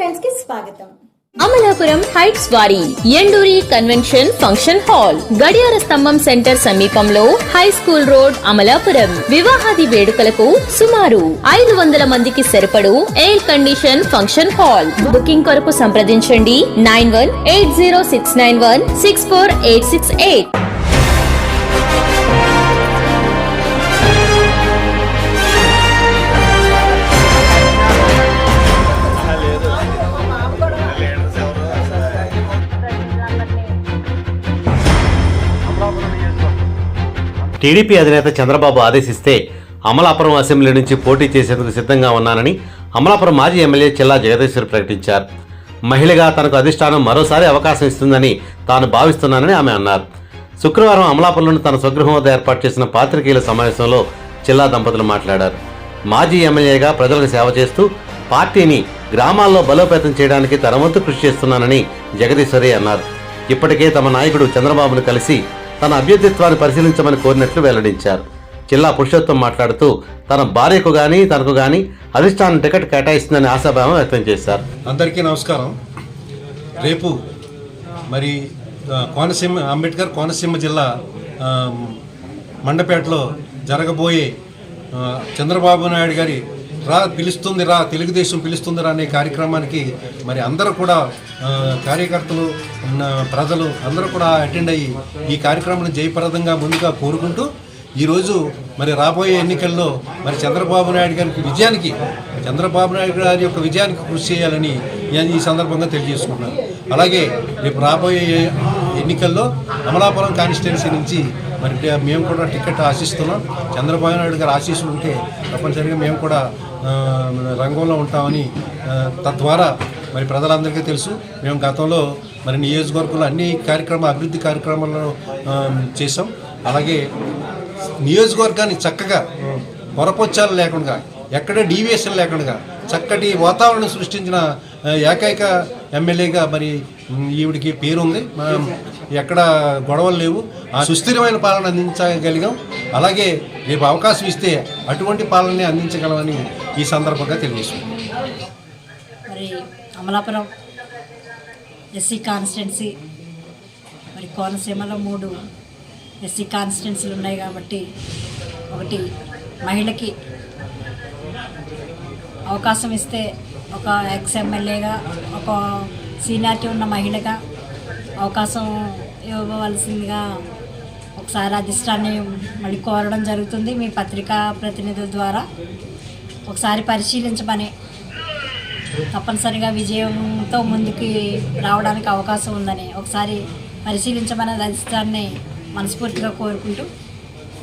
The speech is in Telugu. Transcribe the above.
టైమ్స్కి స్వాగతం. అమలాపురం హైట్స్ వారి ఎండూరి కన్వెన్షన్ ఫంక్షన్ హాల్. గడియార స్తంభం సెంటర్ సమీపంలో హై స్కూల్ రోడ్ అమలాపురం. వివాహాది వేడుకలకు సుమారు ఐదు వందల మందికి సరిపడు air condition function hall. Booking కొరకు సంప్రదించండి. Nine one eight zero six nine one six four eight six eight. TDP అధినేత చంద్రబాబు ఆదేశిస్తే అమలాపురం అసెంబ్లీ నుంచి పోటీ చేసేందుకు సిద్ధంగా ఉన్నానని అమలాపురం మాజీ ఎమ్మెల్యే చిల్లా జగదీశ్వర్ ప్రకటించారు. మహిళగా తనకు అధిష్టానం మరోసారి అవకాశం ఇస్తుందని తాను భావిస్తున్నానని ఆమె అన్నారు. శుక్రవారం అమలాపురంలోని తన స్వగృహం వద్ద ఏర్పాటు చేసిన పాత్రికేయుల సమావేశంలో చిల్లా దంపతులు మాట్లాడారు. మాజీ ఎమ్మెల్యేగా ప్రజలకు సేవ చేస్తూ పార్టీని గ్రామాల్లో బలోపేతం చేయడానికి తన వంతు కృషి చేస్తున్నానని జగదీశ్వరి అన్నారు. ఇప్పటికే తమ నాయకుడు చంద్రబాబును కలిసి తన అభ్యర్థిత్వాన్ని పరిశీలించమని కోరినట్లు వెల్లడించారు. జిల్లా పురుషోత్తం మాట్లాడుతూ తన భార్యకు కానీ తనకు కానీ అధిష్టానం టికెట్ కేటాయిస్తుందని ఆశాభావం వ్యక్తం చేశారు. అందరికీ నమస్కారం. రేపు మరి కోనసీమ అంబేద్కర్ కోనసీమ జిల్లా మండపేటలో జరగబోయే చంద్రబాబు నాయుడు గారి రా పిలుస్తుంది రా తెలుగుదేశం పిలుస్తుంది రా అనే కార్యక్రమానికి మరి అందరూ కూడా కార్యకర్తలు ఉన్న ప్రజలు అందరూ కూడా అటెండ్ అయ్యి ఈ కార్యక్రమాన్ని జయప్రదంగా ముందుగా కోరుకుంటూ ఈరోజు మరి రాబోయే ఎన్నికల్లో మరి చంద్రబాబు నాయుడు గారికి విజయానికి చంద్రబాబు నాయుడు గారి యొక్క విజయానికి కృషి చేయాలని నేను ఈ సందర్భంగా తెలియజేసుకుంటున్నాను. అలాగే రేపు రాబోయే ఎన్నికల్లో అమలాపురం కాన్స్టిట్యున్సీ నుంచి మరి మేము కూడా టికెట్ ఆశిస్తున్నాం. చంద్రబాబు నాయుడు గారు ఆశీస్సులు ఉంటే తప్పనిసరిగా మేము కూడా రంగంలో ఉంటామని తద్వారా మరి ప్రజలందరికీ తెలుసు. మేము గతంలో మరి నియోజకవర్గంలో అన్ని కార్యక్రమ అభివృద్ధి కార్యక్రమాలను చేసాం అలాగే నియోజకవర్గాన్ని చక్కగా పొరపొచ్చాలు లేకుండా ఎక్కడ డీవియేషన్ లేకుండా చక్కటి వాతావరణం సృష్టించిన ఏకైక ఎమ్మెల్యేగా మరి ఈవిడికి ఈవిడికి పేరుంది. మనం ఎక్కడ గొడవలు లేవు. ఆ సుస్థిరమైన పాలన అందించగలిగాం. అలాగే రేపు అవకాశం ఇస్తే అటువంటి పాలనని అందించగలమని ఈ సందర్భంగా తెలియజేస్తుంది మరి అమలాపురం ఎస్సీ కాన్స్టిట్యున్సీ మరి కోనసీమలో మూడు ఎస్సీ కాన్స్టిట్యున్సీలు ఉన్నాయి కాబట్టి ఒకటి మహిళకి అవకాశం ఇస్తే ఒక ఎక్స్ ఎమ్మెల్యేగా ఒక సీనియారిటీ ఉన్న మహిళగా అవకాశం ఇవ్వవలసిందిగా ఒకసారి అధిష్టాన్ని మళ్ళీ కోరడం జరుగుతుంది మీ పత్రికా ప్రతినిధుల ద్వారా. ఒకసారి పరిశీలించమని తప్పనిసరిగా విజయంతో ముందుకు రావడానికి అవకాశం ఉందని ఒకసారి పరిశీలించమని అధిష్టాన్ని మనస్ఫూర్తిగా కోరుకుంటూ